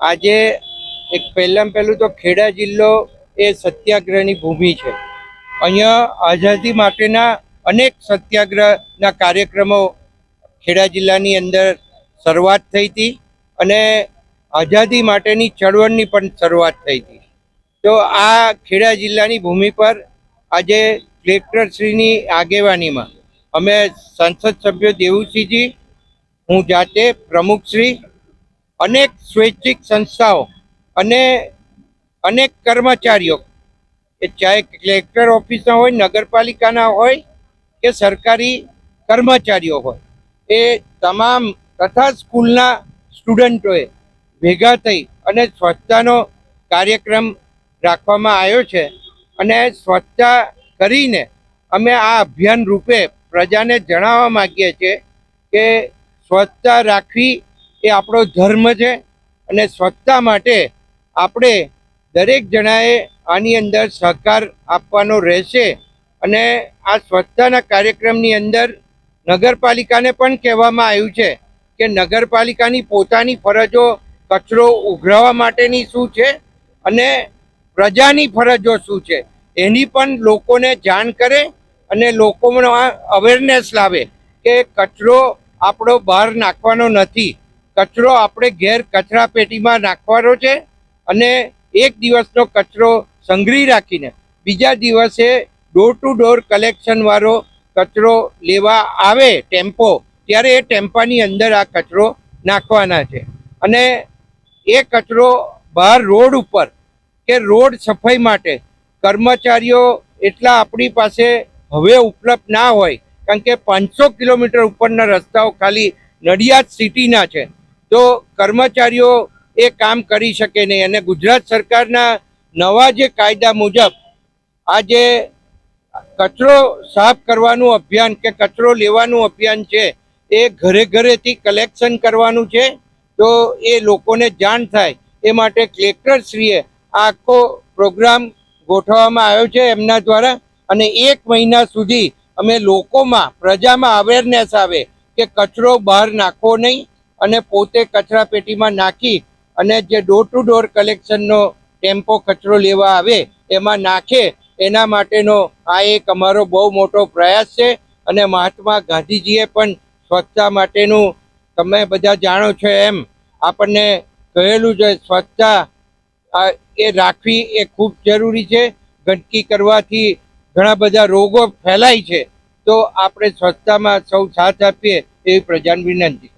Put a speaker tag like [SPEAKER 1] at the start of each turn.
[SPEAKER 1] આજે એક પહેલાં પહેલું તો ખેડા જિલ્લો એ સત્યાગ્રહની ભૂમિ છે. અહીંયા આઝાદી માટેના અનેક સત્યાગ્રહના કાર્યક્રમો ખેડા જિલ્લાની અંદર શરૂઆત થઈ હતી અને આઝાદી માટેની ચળવળની પણ શરૂઆત થઈ હતી. તો આ ખેડા જિલ્લાની ભૂમિ પર આજે કલેક્ટરશ્રીની આગેવાનીમાં અમે સંસદ સભ્ય દેવુસિંહજી, હું જાતે પ્રમુખશ્રી અનેક સ્વૈચ્છિક સંસ્થાઓ અને અનેક કર્મચારીઓ એ ચાહે કલેક્ટર ઓફિસના હોય, નગરપાલિકાના હોય, કે સરકારી કર્મચારીઓ હોય, એ તમામ તથા સ્કૂલના સ્ટુડન્ટોએ ભેગા થઈ અને સ્વચ્છતાનો કાર્યક્રમ રાખવામાં આવ્યો છે. અને સ્વચ્છતા કરીને અમે આ અભિયાન રૂપે પ્રજાને જણાવવા માગીએ છીએ કે સ્વચ્છતા રાખવી એ આપણો ધર્મ છે અને સ્વચ્છતા માટે આપણે દરેક જણાએ આની અંદર સહકાર આપવાનો રહેશે અને આ સ્વચ્છતાના કાર્યક્રમની અંદર નગરપાલિકાને પણ કહેવામાં આવ્યું છે કે નગરપાલિકાની પોતાની ફરજો કચરો ઉઘરાવવા માટેની શું છે અને પ્રજાની ફરજો શું છે એની પણ લોકોને જાણ કરે અને લોકોમાં અવેરનેસ લાવે કે કચરો આપણો બહાર નાખવાનો નથી. કચરો આપણે ઘેર કચરા પેટીમાં નાખવાનો છે અને એક દિવસનો કચરો સંગ્રહી રાખીને બીજા દિવસે ડોર ટુ ડોર કલેક્શનવાળો કચરો લેવા આવે ટેમ્પો, ત્યારે એ ટેમ્પાની અંદર આ કચરો નાખવાના છે. અને એ કચરો બહાર રોડ ઉપર કે રોડ સફાઈ માટે કર્મચારીઓ એટલા આપણી પાસે હવે ઉપલબ્ધ ના હોય, કારણ કે પાંચસો કિલોમીટર ઉપરના રસ્તાઓ ખાલી નડિયાદ સિટીના છે. તો કર્મચારીઓ એ કામ કરી શકે નહીં. અને ગુજરાત સરકારના નવા જે કાયદા મુજબ આ જે કચરો સાફ કરવાનું અભિયાન કે કચરો લેવાનું અભિયાન છે, એ ઘરે ઘરેથી કલેક્શન કરવાનું છે, તો એ લોકોને જાણ થાય. એ માટે કલેક્ટરશ્રીએ આખો પ્રોગ્રામ ગોઠવવામાં આવ્યો છે એમના દ્વારા. અને એક મહિના સુધી અમે લોકોમાં, પ્રજામાં અવેરનેસ આવે કે કચરો બહાર નાખવો નહીં. અને પોતે કચરા પેટીમાં નાખી અને જે ડોર ટુ ડોર કલેક્શનનો ટેમ્પો કચરો લેવા આવે, એમાં નાખે, એના માટેનો આ એક અમારો બહુ મોટો પ્રયાસ છે. અને મહાત્મા ગાંધીજીએ પણ સ્વચ્છતા માટેનું, તમે બધા જાણો છો એમ, આપણને કહેલું છે સ્વચ્છતા એ રાખવી એ ખૂબ જરૂરી છે. ગંદકી કરવાથી ઘણા બધા રોગો ફેલાય છે. તો આપણે સ્વચ્છતામાં સૌ સાથ આપીએ એવી પ્રજાને વિનંતી.